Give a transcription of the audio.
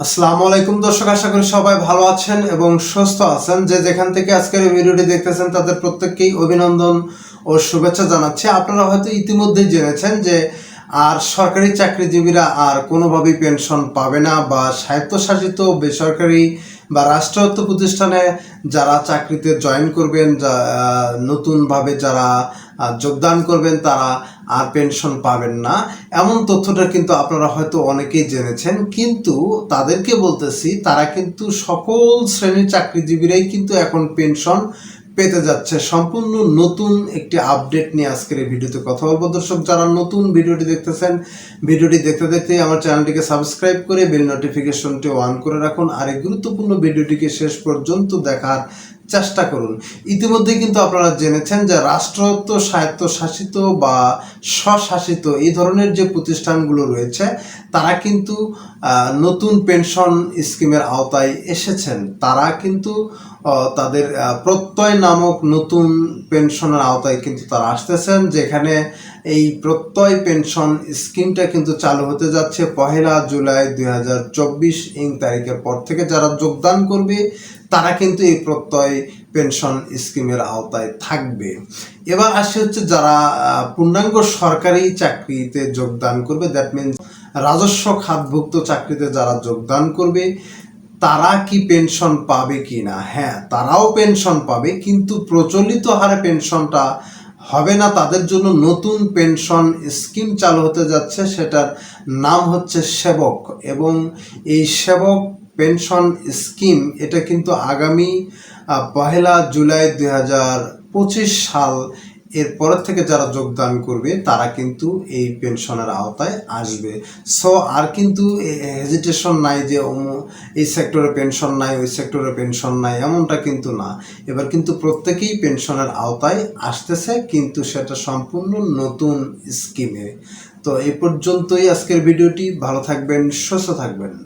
আসসালামু আলাইকুম দর্শক, আশা করি সবাই ভালো আছেন এবং সুস্থ আছেন। যে যেখান থেকে আজকের এই ভিডিওটি দেখতেছেন, তাদের প্রত্যেককেই অভিনন্দন ও শুভেচ্ছা জানাচ্ছি। আপনারা হয়তো ইতিমধ্যেই জেনেছেন যে আর সরকারি চাকরিজীবীরা আর কোনোভাবেই পেনশন পাবে না বা স্বায়ত্তশাসিত বেসরকারি বা রাষ্ট্রায়ত্ত প্রতিষ্ঠানে যারা চাকরিতে জয়েন করবেন, যা নতুনভাবে যারা যোগদান করবেন, তারা আর পেনশন পাবেন না। এমন তথ্যটা কিন্তু আপনারা হয়তো অনেকেই জেনেছেন, কিন্তু তাদেরকে বলতেছি, তারা কিন্তু সকল শ্রেণির চাকরিজীবীরাই কিন্তু এখন পেনশন পেতে যাচ্ছে। সম্পূর্ণ নতুন একটি আপডেট নিয়ে আজকের এই ভিডিওতে কথা বলব। দর্শক, যারা নতুন ভিডিওটি দেখতেছেন, ভিডিওটি দেখতে দেখতে আমার চ্যানেলটিকে সাবস্ক্রাইব করে বেল নোটিফিকেশনটি অন করে রাখুন। আর এই গুরুত্বপূর্ণ ভিডিওটিকে শেষ পর্যন্ত দেখার চেষ্টা করুন। ইতিমধ্যে কিন্তু আপনারা জেনেছেন যে রাষ্ট্রত্ব, স্বায়ত্তশাসিত বা স্বশাসিত এই ধরনের যে প্রতিষ্ঠানগুলো রয়েছে, তারা কিন্তু নতুন পেনশন স্কিমের আওতায় এসেছেন। তারা কিন্তু তাদের প্রত্যয় নামক নতুন পেনশনের আওতায় কিন্তু তারা আসতেছেন, যেখানে এই প্রত্যয় পেনশন স্কিমটা কিন্তু চালু হতে যাচ্ছে পহেলা জুলাই দুই হাজার চব্বিশ ইং তারিখের পর থেকে। যারা যোগদান করবে, তারা কিন্তু এই প্রত্যয় পেনশন স্কিমের আওতায় থাকবে। এবার আসে হচ্ছে যারা পূর্ণাঙ্গ সরকারি চাকরিতে যোগদান করবে দ্যাট মিনস রাজস্ব খাতভুক্ত চাকরিতে যারা যোগদান করবে, তারা কি পেনশন পাবে কি না হ্যাঁ তারাও পেনশন পাবে, কিন্তু প্রচলিত হারে পেনশনটা হবে না। তাদের জন্য নতুন পেনশন স্কিম চালু হতে যাচ্ছে, সেটার নাম হচ্ছে সেবক। এবং এই সেবক পেনশন স্কিম, এটা কিন্তু আগামী পহেলা জুলাই দুই হাজার পঁচিশ সাল এরপরের থেকে যারা যোগদান করবে, তারা কিন্তু এই পেনশনের আওতায় আসবে। সো আর কিন্তু হেজিটেশন নাই যে এই সেক্টরে পেনশন নাই, ওই সেক্টরে পেনশন নাই, এমনটা কিন্তু না। এবার কিন্তু প্রত্যেকেই পেনশনের আওতায় আসতেছে, কিন্তু সেটা সম্পূর্ণ নতুন স্কিমে তো এই পর্যন্তই আজকের ভিডিওটি। ভালো থাকবেন, সুস্থ থাকবেন।